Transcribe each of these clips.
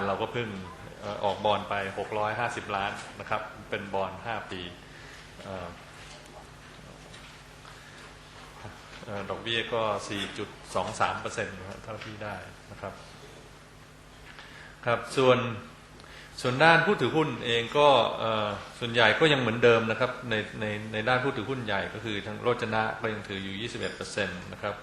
เราก็เพิ่งออกบอลไป 650 ล้านนะครับ เป็นบอล5 ปีออเอ่อดอกเบี้ยก็ 4.23เปอร์เซ็นต์เท่าที่ได้นะครับ ครับ ส่วนส่วนด้านผู้ถือหุ้นเองก็ส่วนใหญ่ก็ยังเหมือนเดิมนะครับ ในในในด้านผู้ถือหุ้นใหญ่ก็คือทางโรจนะก็ยังถืออยู่ 21เปอร์เซ็นต์นะครับ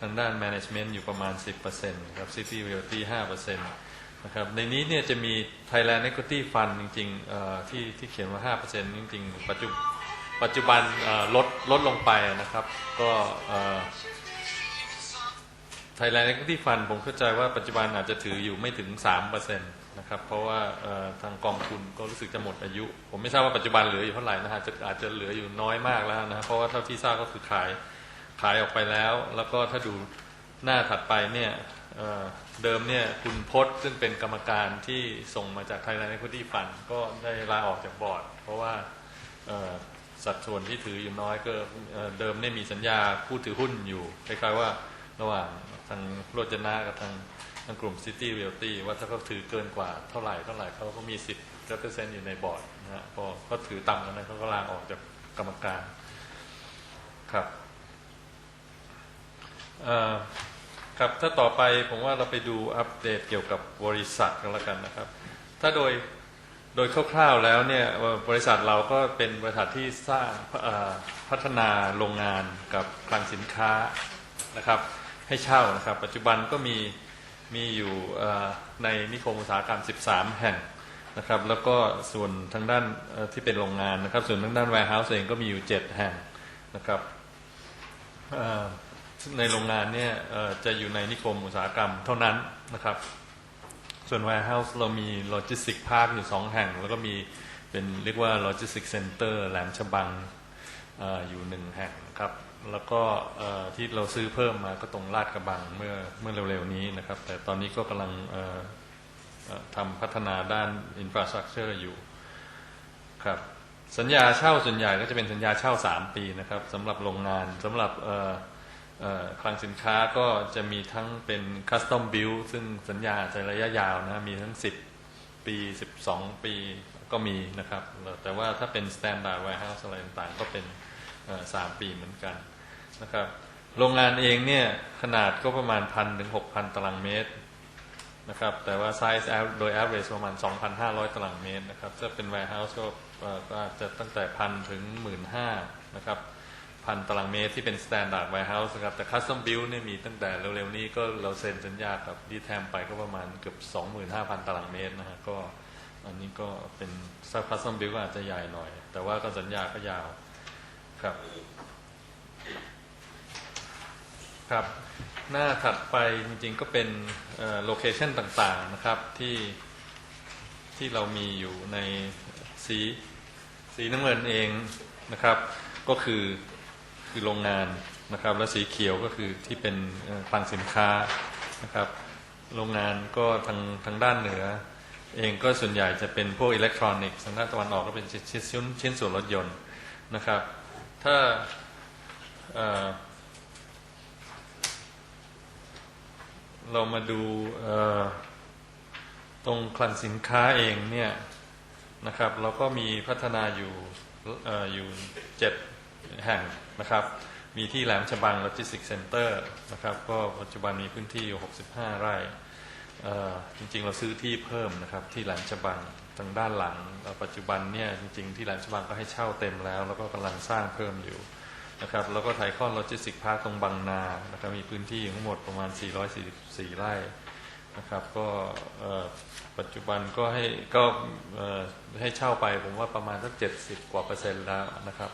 ทางด้าน management อยู่ประมาณ 10%นะครับ city realty 5% นะครับในนี้เนี่ยจะมี Thailand Equity Fund จริงๆที่ที่เขียนว่า 5%จริงๆ ปัจจุปัจจุบันลดลดลงไปนะครับ ก็เอ่อ Thailand Equity Fund ผมเข้าใจว่าปัจจุบันอาจจะถืออยู่ไม่ถึง 3%นะครับ เพราะว่าทางกองทุนก็รู้สึกจะหมดอายุ ผมไม่ทราบว่าปัจจุบันเหลืออยู่เท่าไหร่นะฮะจะอาจจะเหลืออยู่น้อยมากแล้วนะฮะเพราะว่าเท่าที่ทราบก็คือขายขายออกไปแล้ว แล้วก็ถ้าดูหน้าถัดไปเนี่ย เเดิมเนี่ยคุณพศซึ่งเป็นกรรมการที่ส่งมาจาก Thailand Equity Fund ก็ได้ลาออกจากบอร์ด เพราะว่าสัดส่วนที่ถืออยู่น้อยก็เเดิมเนี่ยมีสัญญาผู้ถือหุ้นอยู่คล้ายๆว่าระหว่างทางโรจนะกับทางทางกลุ่ม City Realty ว่าถ้าเขาถือเกินกว่าเท่าไหร่เท่าไหร่เขาก็มีสิทธิ์เปอร์เซ็นต์อยู่ในบอร์ดนะฮะพอเขาถือต่ำกันนั้นเขาก็ลาออกจากกรรมการครับเอ่อ ครับถ้าต่อไปผมว่าเราไปดูอัปเดตเกี่ยวกับบริษัทกันล้วกันนะครับ ถ้าโดยโดยคร่าวๆแล้วเนี่ยบริษัทเราก็เป็นบริษัทที่สร้างพัฒนาโรงงานกับคลังสินค้านะครับ ให้เช่านะครับ ปัจจุบันก็มีมีอยู่ในนิคมอุตสาหกรรม 13 แห่งนะครับ แล้วก็ส่วนทางด้านที่เป็นโรงงานนะครับ ส่วนทางด้าน warehouse เองก็มีอยู่ 7 แห่งนะครับ ในโรงงานเนี่ยจะอยู่ในนิคมอุตสาหกรรมเท่านั้นนะครับ ส่วน warehouse เรามีโลจิสติกพาร์คอยู่สองแห่ง แล้วก็มีเป็นเรียกว่าโลจิสติกเซ็นเตอร์แหลมฉบังออยู่หนึ่งแห่งครับ แล้วก็ที่เราซื้อเพิ่มมาก็ตรงลาดกระบังเมื่อเมื่อเร็วๆนี้นะครับ แต่ตอนนี้ก็กำลังทำพัฒนาด้านอินฟราสตรักเจอร์อยู่ครับสัญญาเช่าส่วนใหญ่ก็จะเป็นสัญญาเช่า 3 ปีนะครับสำหรับโรงงานสำหรับ คลังสินค้าก็จะมีทั้งเป็นคัสตอมบิลซึ่งสัญญาจะระยะยาวนะมีทั้ง 10 ปี 12 ปีก็มีนะครับ แต่ว่าถ้าเป็น Standard Warehouse อะไรต่างๆ ก็เป็น 3 ปีเหมือนกันนะครับโรงงานเองเนี่ย ขนาดก็ประมาณพันถึง6,000ตารางเมตรนะครับ แต่ว่าไซส์โดย average ประมาณ 2,500 ตารางเมตรนะครับถ้าเป็น warehouse ก็ก็อาจจะตั้งแต่พันถึง15,000นะครับ พันตารางเมตรที่เป็น Standard Warehouse นะครับ แต่ Custom Build เนี่ยมีตั้งแต่เร็วๆนี้ก็เราเซ็นสัญญากับดีแทมไปก็ประมาณเกือบ 25,000 ตารางเมตรนะฮะก็อันนี้ก็เป็นซับ Custom Build ก็อาจจะใหญ่หน่อย แต่ว่าก็สัญญาก็ยาวครับ ครับ หน้าถัดไปจริงๆก็เป็นโลเคชันต่างๆนะครับที่ที่เรามีอยู่ในสีสีน้ำเงินเองนะครับ ก็คือ คือโรงงานนะครับ และสีเขียวก็คือที่เป็นคลังสินค้านะครับ โรงงานก็ทางทางด้านเหนือ เองก็ส่วนใหญ่จะเป็นพวกอิเล็กทรอนิกส์ทางด้านตะวันออกก็เป็นชิ้นชิ้นชิ้นส่วนรถยนต์นะครับ ถ้าเออเรามาดูตรงคลังสินค้าเองเนี่ยนะครับ เราก็มีพัฒนาอยู่อออยู่เจ็ด แห่งนะครับ มีที่แหลมฉบังโลจิสติกเซ็นเตอร์นะครับ ก็ปัจจุบันมีพื้นที่อยู่ 65 ไร่จริงๆ เราซื้อที่เพิ่มนะครับที่แหลมฉบังทางด้านหลังปัจจุบันเนี่ยจริงๆ ที่แหลมฉบังก็ให้เช่าเต็มแล้ว แล้วก็กำลังสร้างเพิ่มอยู่นะครับแล้วก็ไทคอนโลจิสติกพาร์คตรงบางนานะครับมีพื้นที่ทั้งหมดประมาณ 444 ไร่นะครับก็ปัจจุบันก็ให้ก็ให้เช่าไปผมว่าประมาณสัก 70 กว่าเปอร์เซ็นต์แล้วนะครับ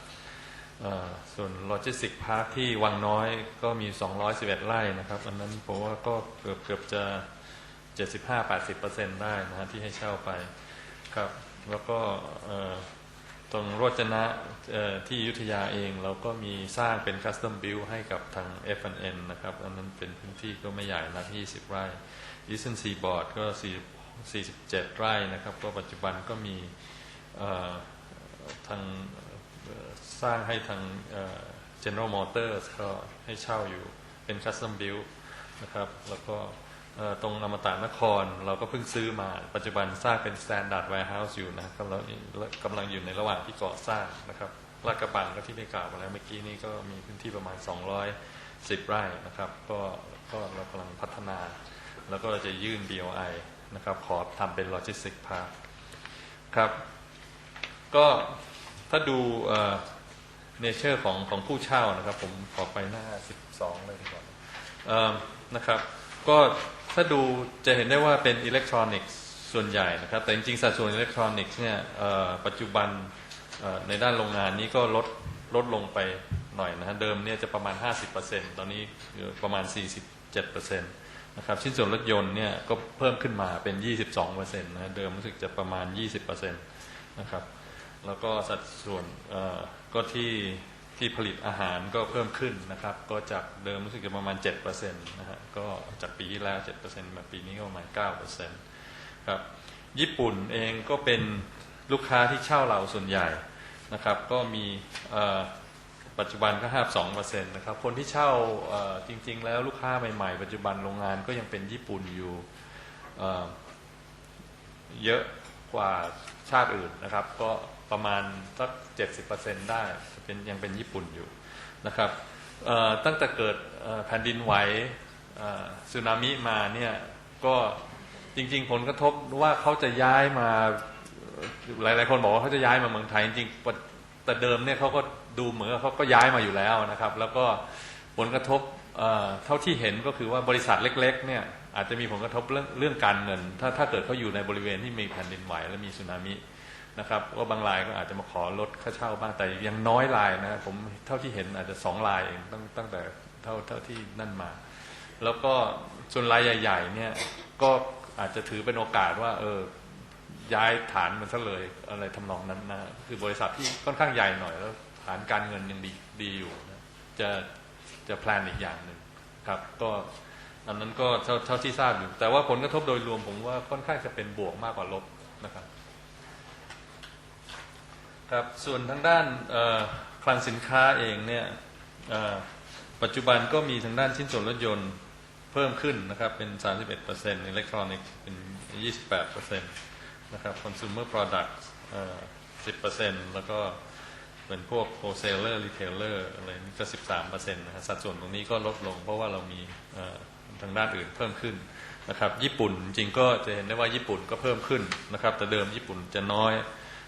ส่วนโลจิสติกพาร์คที่วังน้อยก็มี 211 ไร่นะครับอันนั้นผมว่าก็เกือบเกือบจะ 75-80เปอร์เซ็นต์ได้นะฮะที่ให้เช่าไปครับแล้วก็ตรงโรจนะที่ยุธยาเองเราก็มีสร้างเป็นคัสตอมบิลให้กับทาง F&N นะครับอันนั้นเป็นพื้นที่ก็ไม่ใหญ่นัก20 ไร่ Eastern Seaboard ก็ 47 ไร่นะครับ ก็ปัจจุบันก็มีทาง สร้างให้ทางเอ่อ General Motors ก็ให้เช่าอยู่เป็นคัสตอมบิลนะครับ แล้วก็ตรงอมตะนครเราก็เพิ่งซื้อมาปัจจุบันสร้างเป็น Standard Warehouse อยู่นะกำลังกำลังอยู่ในระหว่างที่ก่อสร้างนะครับลาดกระบังก็ที่ได้กล่าวมาแล้วเมื่อกี้นี้ก็มีพื้นที่ประมาณ 210 ไร่นะครับ ก็ก็เรากำลังพัฒนา แล้วก็จะยื่น BOI นะครับ ขอทำเป็น Logistic Park ครับ ก็ถ้าดู เนเจอร์ของของผู้เช่านะครับ ผมขอไปหน้า 12 เลยดีกว่าเอิ่มนะครับ ก็ถ้าดูจะเห็นได้ว่าเป็นอิเล็กทรอนิกส์ส่วนใหญ่นะครับ แต่จริงๆสัดส่วนอิเล็กทรอนิกส์เนี่ยปัจจุบันในด้านโรงงานนี้ก็ลดลดลงไปหน่อยนะฮะเดิมเนี่ยจะประมาณ 50%ตอนนี้เหลือประมาณ 47%นะครับชิ้นส่วนรถยนต์เนี่ยก็เพิ่มขึ้นมาเป็น 22%นะเดิมรู้สึกจะประมาณ 20%นะครับ แล้วก็สัดส่วนก็ที่ที่ผลิตอาหารก็เพิ่มขึ้นนะครับ ก็จากเดิมรู้สึกจะประมาณ7%นะฮะก็จากปีที่แล้ว7%มาปีนี้ก็ประมาณ9%ครับญี่ปุ่นเองก็เป็นลูกค้าที่เช่าเราส่วนใหญ่นะครับ ก็มีปัจจุบันก็52%นต์นะครับ คนที่เช่าจริง ๆ แล้วลูกค้าใหม่ๆ ปัจจุบันโรงงานก็ยังเป็นญี่ปุ่นอยู่เยอะกว่าชาติอื่นนะครับ ก็ ประมาณสัก70%ได้เป็นยังเป็นญี่ปุ่นอยู่นะครับตั้งแต่เกิดแผ่นดินไหวสึนามิมาเนี่ยก็จริง ๆ ผลกระทบว่าเขาจะย้ายมาหลาย ๆ คนบอกว่าเขาจะย้ายมาเมืองไทยจริงๆแต่เดิมเนี่ยเขาก็ดูเหมือนเขาก็ย้ายมาอยู่แล้วนะครับ แล้วก็ผลกระทบเอ่อเท่าที่เห็นก็คือว่าบริษัทเล็ก ๆ เนี่ยอาจจะมีผลกระทบเรื่องเรื่องการเงิน ถ้าถ้าเกิดเขาอยู่ในบริเวณที่มีแผ่นดินไหวและมีสึนามิ นะครับว่าบางรายก็อาจจะมาขอลดค่าเช่าบ้างแต่ยังน้อยรายนะผมเท่าที่เห็นอาจจะสองรายเองตั้งตั้งแต่เท่าเท่าที่นั่นมา แล้วก็ส่วนรายใหญ่ ๆ เนี่ยก็อาจจะถือเป็นโอกาสว่า เออย้ายฐานมันซะเลยอะไรทำนองนั้นนะคือบริษัทที่ค่อนข้างใหญ่หน่อยแล้วฐานการเงินยังดีดีอยู่นะจะจะแพลนอีกอย่างหนึ่งครับก็อันนั้นก็เท่าเท่าที่ทราบอยู่ แต่ว่าผลกระทบโดยรวมผมว่าค่อนข้างจะเป็นบวกมากกว่าลบนะครับ ครับส่วนทางด้านคลังสินค้าเองเนี่ยปัจจุบันก็มีทางด้านชิ้นส่วนรถยนต์เพิ่มขึ้นนะครับเป็น 31%อิเล็กทรอนิกส์เป็น 28%นะครับ consumer products เอ่อ10%แล้วก็เป็นพวก wholesaler retailer อะไรนี่ก็ 13%นะฮะสัดส่วนตรงนี้ก็ลดลง เพราะว่าเรามีทางด้านอื่นเพิ่มขึ้นนะครับ ญี่ปุ่นจริงก็จะเห็นได้ว่าญี่ปุ่นก็เพิ่มขึ้นนะครับ แต่เดิมญี่ปุ่นจะน้อย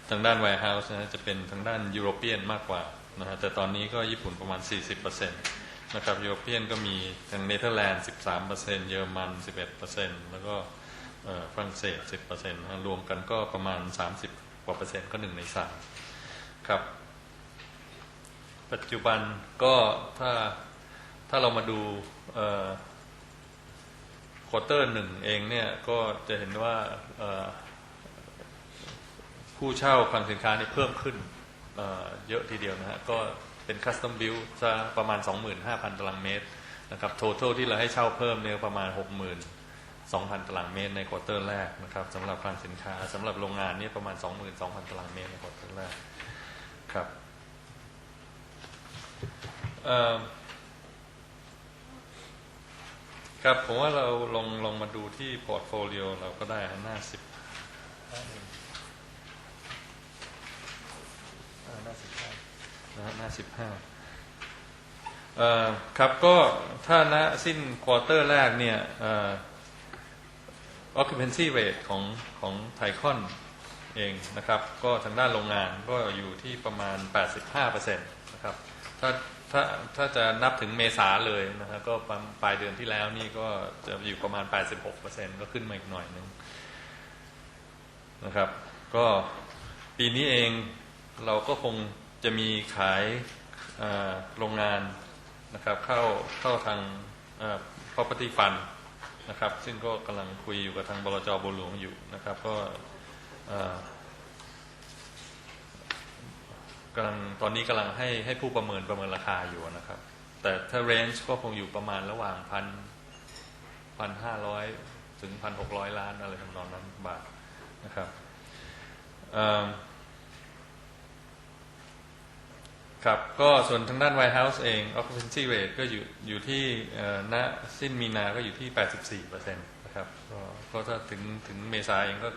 ทางด้าน warehouse นะฮะจะเป็นทางด้านยุโรเปียนมากกว่านะฮะแต่ตอนนี้ก็ญี่ปุ่นประมาณ 40%นะครับยุโรเปียนก็มีทางเนเธอร์แลนด์ 13%เยอรมัน 11%แล้วก็ฝรั่งเศส 10%นะรวมกันก็ประมาณ 30 กว่าเปอร์เซ็นต์ก็หนึ่งในสามครับ ปัจจุบันก็ถ้าถ้าเรามาดูควอเตอร์หนึ่งเองเนี่ย ก็จะเห็นว่า ผู้เช่าคลังสินค้านี่เพิ่มขึ้นเเยอะทีเดียวนะฮะก็เป็นคัสตอมบิลซะประมาณ 25,000 ตารางเมตรนะครับทั้งที่เราให้เช่าเพิ่มเนี่ยประมาณ 62,000 ตารางเมตรในควอเตอร์แรกนะครับสำหรับคลังสินค้าสำหรับโรงงานนี่ประมาณ 22,000 ตารางเมตรในควอเตอร์แรกครับครับผมว่าเราลองลองมาดูที่พอร์ตโฟลิโอเราก็ได้หน้าสิบ หน้าสิบห้านะฮะหน้าสิบห้าเอ่อครับก็ถ้าณสิ้นควอเตอร์แรกเนี่ยเอ่อ occupancy rate ของของไทคอนเองนะครับ ก็ทางด้านโรงงานก็อยู่ที่ประมาณ 85%นะครับถ้าถ้าถ้าจะนับถึงเมษาเลยนะครับก็ปลายเดือนที่แล้วนี่ก็จะอยู่ประมาณ 86%ก็ขึ้นมาอีกหน่อยหนึงนะครับ ก็ปีนี้เอง เราก็คงจะมีขายโรงงานนะครับเข้าเข้าทางพ่อ property fund นะครับ ซึ่งก็กำลังคุยอยู่กับทางบลจบัวหลวงอยู่นะครับ ก็กำลังตอนนี้กำลังให้ให้ผู้ประเมินประเมินราคาอยู่นะครับ แต่ถ้า range ก็คงอยู่ประมาณระหว่างพันพันห้าร้อยถึงพันหกร้อยล้านอะไรทำนองนั้นบาทนะครับเอิ่ม ครับ ก็ส่วนทางด้าน White House เอง occupancy rate ก็อยู่อยู่ที่ณสิ้นมีนา ก็อยู่ที่ 84%นะครับ ก็ถ้าถึงถึงเมษาเองก็